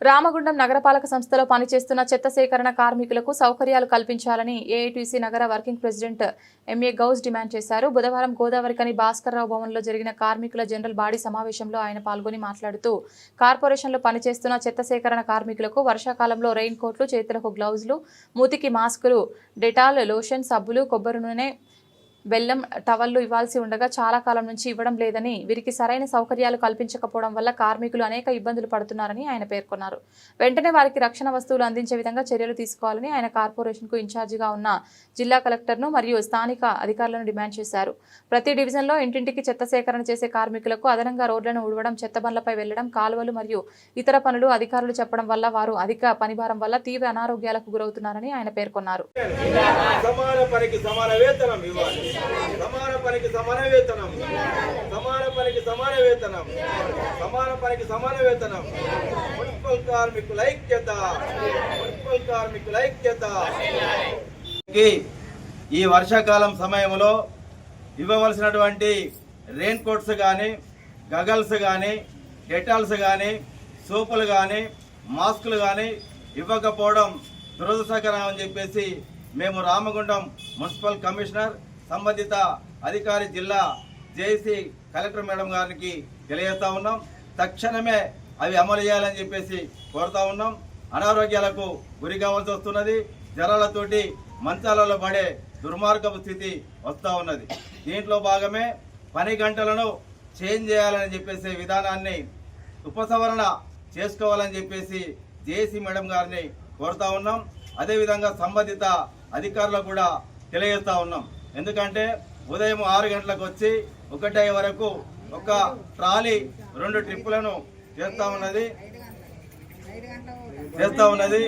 రామగుండం నగరపాలక సంస్థలో పనిచేస్తున్న చెత్త సేకరణ కార్మికులకు సౌకర్యాలు కల్పించాలని ఏఐటీసీ నగర working president MA Ghouse demand చేశారు. బుధవారం గోదావరికని భాస్కర్రావు భవన్లో జరిగిన కార్మికుల జనరల్ బాడీ సమావేశంలో ఆయన పాల్గొని మాట్లాడుతూ కార్పొరేషన్లో పనిచేస్తున్న చెత్త సేకరణ కార్మికులకు వర్షాకాలంలో రెయిన్ కోట్లు చేతులకు గ్లౌజులు మూతికి మాస్కులు డెటాల్ లోషన్ సబ్బులు కొబ్బరి నూనె బెల్లం టవల్లు ఇవ్వాల్సి ఉండగా చాలా కాలం నుంచి ఇవ్వడం లేదని వీరికి సరైన సౌకర్యాలు కల్పించకపోవడం వల్ల కార్మికులు అనేక ఇబ్బందులు పడుతున్నారని ఆయన పేర్కొన్నారు. వెంటనే వారికి రక్షణ వస్తువులు అందించే విధంగా చర్యలు తీసుకోవాలని ఆయన కార్పొరేషన్కు ఇన్ఛార్జిగా ఉన్న జిల్లా కలెక్టర్ను మరియు స్థానిక అధికారులను డిమాండ్ చేశారు. ప్రతి డివిజన్లో ఇంటింటికి చెత్త సేకరణ చేసే కార్మికులకు అదనంగా రోడ్లను ఉడవడం చెత్త బండ్లపై వెళ్ళడం కాలువలు మరియు ఇతర పనులు అధికారులు చెప్పడం వల్ల వారు అధిక పనిభారం వల్ల తీవ్ర అనారోగ్యాలకు గురవుతున్నారని ఆయన పేర్కొన్నారు. సమాన పనికి సమాన వేతనం. పనికి సమాన వేతనం సమాన పనికి సమాన వేతనం. సమాన పనికి సమాన వేతనం. మున్సిపల్ కార్మికుల ఐక్యత. మున్సిపల్ కార్మికుల ఐక్యత. ఈ వర్షాకాలం సమయంలో ఇవ్వవలసినటువంటి రెయిన్ కోట్స్ కానీ గగల్స్ కానీ డెటాల్స్ కానీ సోపులు కానీ మాస్కులు కానీ ఇవ్వకపోవడం దురదృష్టకరం అని చెప్పేసి మేము రామగుండం మున్సిపల్ కమిషనర్ సంబంధిత అధికారి జిల్లా జేసీ కలెక్టర్ మేడం గారికి తెలియజేస్తా ఉన్నాం. తక్షణమే అవి అమలు చేయాలని చెప్పేసి కోరుతా ఉన్నాం. అనారోగ్యాలకు గురి కావాల్సి వస్తున్నది. జ్వరాలతోటి మంచాలలో పడే దుర్మార్గపు స్థితి వస్తూ ఉన్నది. దీంట్లో భాగమే పని గంటలను చేంజ్ చేయాలని చెప్పేసి విధానాన్ని ఉపసంహరణ చేసుకోవాలని చెప్పేసి జేసీ మేడం గారిని కోరుతా ఉన్నాం. అదేవిధంగా సంబంధిత అధికారులకు కూడా తెలియజేస్తూ ఉన్నాం. ఎందుకంటే ఉదయం ఆరు గంటలకు వచ్చి ఒకటే వరకు ఒక ట్రాలీ రెండు ట్రిప్పులను చేస్తూ ఉన్నది. చేస్తూ ఉన్నది.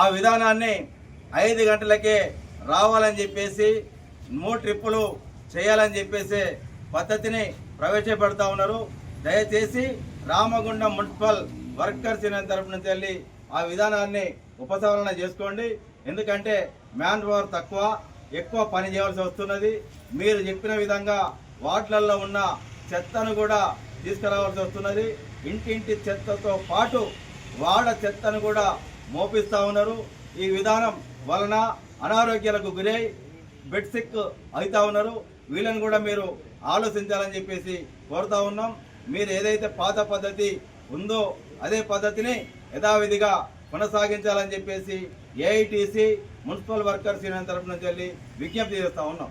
ఆ విధానాన్ని ఐదు గంటలకే రావాలని చెప్పేసి మూడు ట్రిప్పులు చేయాలని చెప్పేసి పద్ధతిని ప్రవేశపెడతా ఉన్నారు. దయచేసి రామగుండం మున్సిపల్ వర్కర్స్ యూనియన్ తరపు నుంచి వెళ్ళి ఆ విధానాన్ని ఉపసంహరణ చేసుకోండి. ఎందుకంటే మ్యాన్ పవర్ తక్కువ. ఎక్కువ పని చేయాల్సి వస్తున్నది. మీరు చెప్పిన విధంగా వార్డులలో ఉన్న చెత్తను కూడా తీసుకురావాల్సి వస్తున్నది. ఇంటింటి చెత్తతో పాటు వాడ చెత్తను కూడా మోపిస్తూ ఉన్నారు. ఈ విధానం వలన అనారోగ్యాలకు గురై బెడ్ సిక్ అవుతా ఉన్నారు. వీళ్ళని కూడా మీరు ఆలోచించాలని చెప్పేసి కోరుతా ఉన్నాం. మీరు ఏదైతే పాత పద్ధతి ఉందో అదే పద్ధతిని యథావిధిగా కొనసాగించాలని చెప్పేసి ఏఐటీసీ మున్సిపల్ వర్కర్స్ యూనియన్ తరఫు నుంచి వెళ్ళి విజ్ఞప్తి చేస్తా ఉన్నాం.